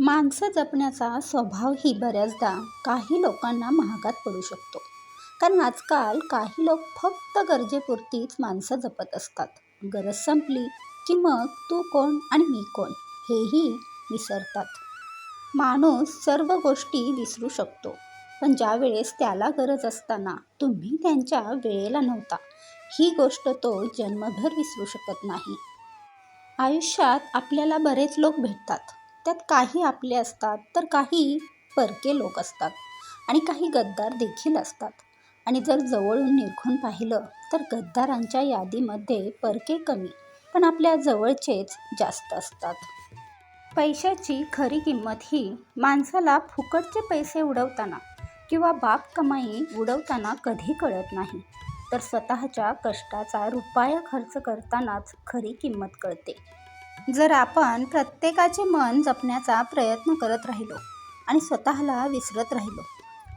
माणसं जपण्याचा स्वभावही बऱ्याचदा काही लोकांना महागात पडू शकतो. कारण आजकाल काही लोक फक्त गरजेपुरतीच माणसं जपत असतात. गरज संपली की मग तू कोण आणि मी कोण हेही विसरतात. माणूस सर्व गोष्टी विसरू शकतो. पण ज्या वेळेस त्याला गरज असताना तुम्ही त्यांच्या वेळेला नव्हता ही गोष्ट तो जन्मभर विसरू शकत नाही. आयुष्यात आपल्याला बरेच लोक भेटतात. त्यात काही आपले असतात तर काही परके लोक असतात आणि काही गद्दार देखील असतात. आणि जर जवळून निरखून पाहिलं तर गद्दारांच्या यादीमध्ये परके कमी पण आपल्या जवळचेच जास्त असतात. पैशाची खरी किंमत ही माणसाला फुकटचे पैसे उडवताना किंवा बाप कमाई उडवताना कधी कळत नाही. तर स्वतःच्या कष्टाचा रुपया खर्च करतानाच खरी किंमत कळते. जर आपण प्रत्येकाचे मन जपण्याचा प्रयत्न करत राहिलो आणि स्वतःला विसरत राहिलो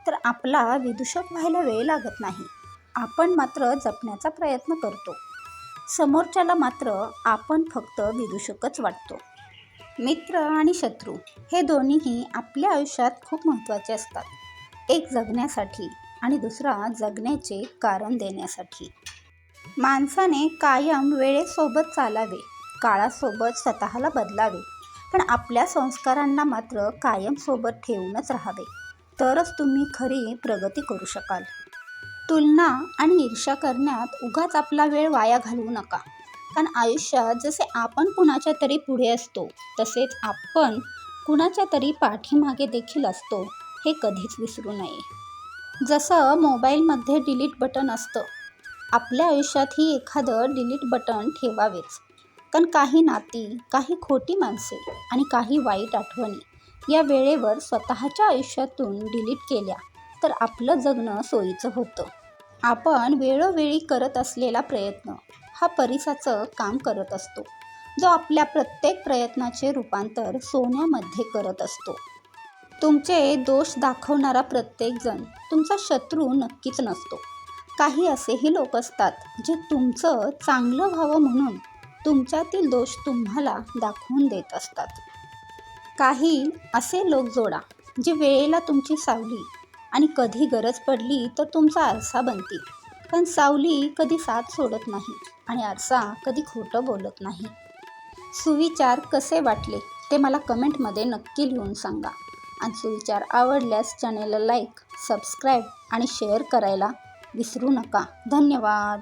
तर आपला विदूषक व्हायला वेळ लागत नाही. आपण मात्र जपण्याचा प्रयत्न करतो. समोरच्याला मात्र आपण फक्त विदूषकच वाटतो. मित्र आणि शत्रू हे दोन्हीही आपल्या आयुष्यात खूप महत्त्वाचे असतात. एक जगण्यासाठी आणि दुसरा जगण्याचे कारण देण्यासाठी. माणसाने कायम वेळेसोबत चालावे. काळासोबत स्वतःला बदलावे. पण आपल्या संस्कारांना मात्र कायम सोबत ठेवूनच राहावे. तरच तुम्ही खरी प्रगती करू शकाल. तुलना आणि ईर्षा करण्यात उगाच आपला वेळ वाया घालवू नका. कारण आयुष्यात जसे आपण कुणाच्या तरी पुढे असतो तसेच आपण कुणाच्या तरी पाठीमागे देखील असतो हे कधीच विसरू नये. जसं मोबाईलमध्ये डिलीट बटन असतं आपल्या आयुष्यातही एखादं डिलीट बटन ठेवावेच. कारण काही नाती काही खोटी माणसे आणि काही वाईट आठवणी या वेळेवर स्वतःच्या आयुष्यातून डिलीट केल्या तर आपलं जगणं सोयीचं होतं. आपण वेळोवेळी करत असलेला प्रयत्न हा परिसाचं काम करत असतो. जो आपल्या प्रत्येक प्रयत्नाचे रूपांतर सोन्यामध्ये करत असतो. तुमचे दोष दाखवणारा प्रत्येकजण तुमचा शत्रू नक्कीच नसतो. काही असेही लोक असतात जे तुमचं चांगलं व्हावं म्हणून तुमच्यातील दोष तुम्हाला दाखवून देत असतात. काही असे लोक जोडा जे वेळेला तुमची सावली आणि कधी गरज पडली तर तुमचा आरसा बनतील. पण सावली कधी साथ सोडत नाही आणि आरसा कधी खोटं बोलत नाही. सुविचार कसे वाटले ते मला कमेंटमध्ये नक्की लिहून सांगा. आणि सुविचार आवडल्यास चॅनेलला लाईक सबस्क्राईब आणि शेअर करायला विसरू नका. धन्यवाद.